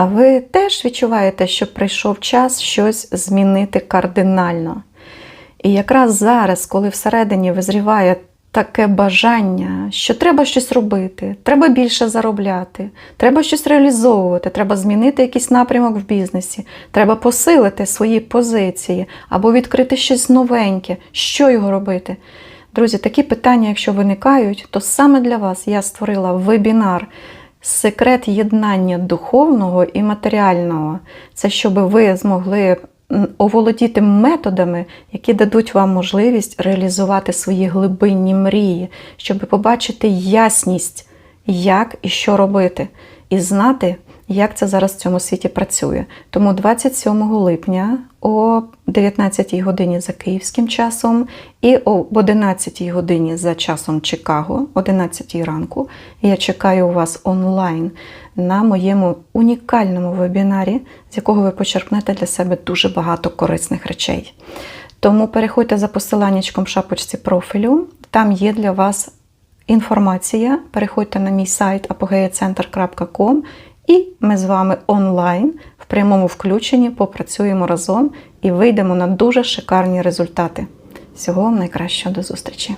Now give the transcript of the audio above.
А ви теж відчуваєте, що прийшов час щось змінити кардинально. І якраз зараз, коли всередині визріває таке бажання, що треба щось робити, треба більше заробляти, треба щось реалізовувати, треба змінити якийсь напрямок в бізнесі, треба посилити свої позиції або відкрити щось новеньке, що його робити. Друзі, такі питання, якщо виникають, то саме для вас я створила вебінар Секрет єднання духовного і матеріального. Це щоб ви змогли оволодіти методами, які дадуть вам можливість реалізувати свої глибинні мрії, щоб побачити ясність, як і що робити, і знати, як це зараз в цьому світі працює. Тому 27 липня о 19 годині за київським часом і об 11 годині за часом Чикаго, 11 ранку, я чекаю вас онлайн на моєму унікальному вебінарі, з якого ви почерпнете для себе дуже багато корисних речей. Тому переходьте за посиланнячком в шапочці профілю, там є для вас інформація. Переходьте на мій сайт apogeacenter.com і ми з вами онлайн в прямому включенні попрацюємо разом і вийдемо на дуже шикарні результати. Всього вам найкращого до зустрічі!